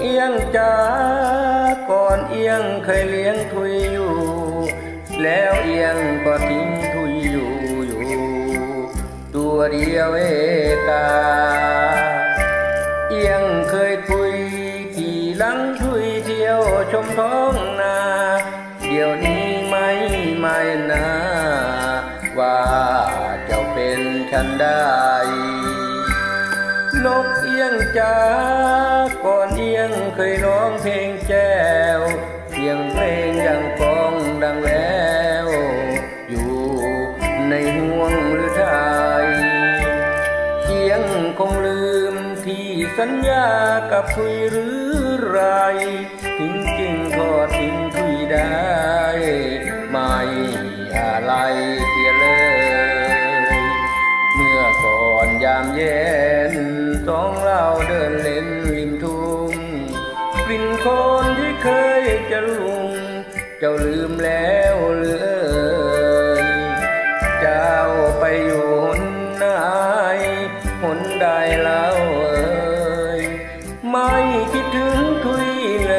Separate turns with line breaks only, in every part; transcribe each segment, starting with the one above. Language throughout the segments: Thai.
เอียงจ้าก่อนเอียงเคยเลี้ยงทุยอยู่ แล้วเอียงก็ทิ้งทุยอยู่อยู่ ตัวเดียวเอกาเอียงเคยคุยขี่หลังทุยเที่ยวชมท้องนา เดี๋ยวนี้ไม่ไม่นา ว่าจ้าเป็นฉันได้ นกเอียงจ้าก่อนเอียงเคยร้องเพลงแจ้วเสียงเพลงยังกองดังแล้วอยู่ในห่วงหรือไทยเสียงคงลืมที่สัญญากับคุยหรือไรทิ้งจริงก็ทิ้งคุยได้ ไม่อะไรเสียเลย เมื่อก่อนยามเย็น สองเราเดินเล่นริมทุ่งกลิ่นคนที่เคยจะลุง เจ้าลืมแล้วหรือเอ่ยเจ้าไปอยู่หนไหนหนใดแล้วเอ่ยไม่คิดถึงทุยเล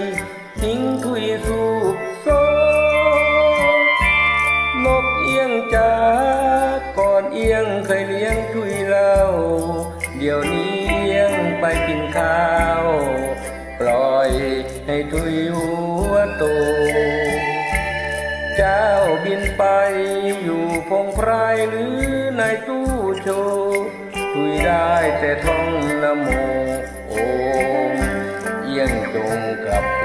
ยทิ้งทุยสูบโซนกเอียงจ้าก่อนเอียงเคยเลี้ยงทุยเล่า ดี๋ยวนี้เอียงไปกินข้าว ปล่อยให้ทุยหัวโต เจ้าบินไปอยู่พงไพรหรือในตู้โชว์ทุยได้แต่ท่องนะโมโอมเอียงจงกับ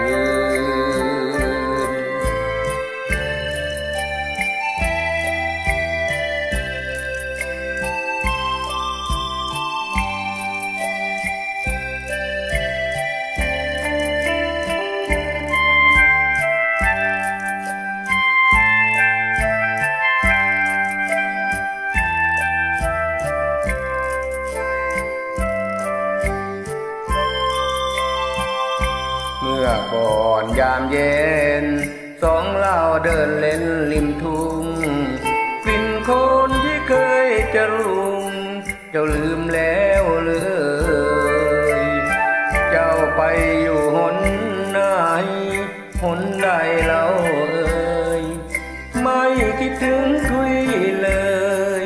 อก่อนยามเย็น สองเราเดินเล่นริมทุ่งกลิ่นโคนที่เคยจะรุงเจ้าลืมแล้วเอ่ยเจ้าไปอยู่หนไหนหนใดเราเอ่ยไม่คิดถึงทุยเลย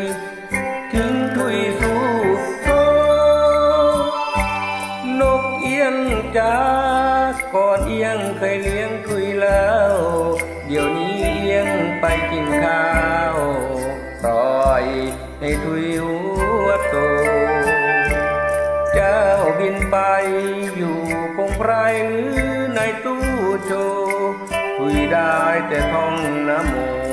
ทิ้งทุยสู่โซนกเอียงจ้า ก่อนเอียงเคยเลี้ยงคุยแล้ว เดี๋ยวนี้เอียงไปกินข้าวปล่อยให้ทุยหัวโต เจ้าบินไปอยู่คงไพรหรือในตู้โจถุยได้แต่ท่องนะโม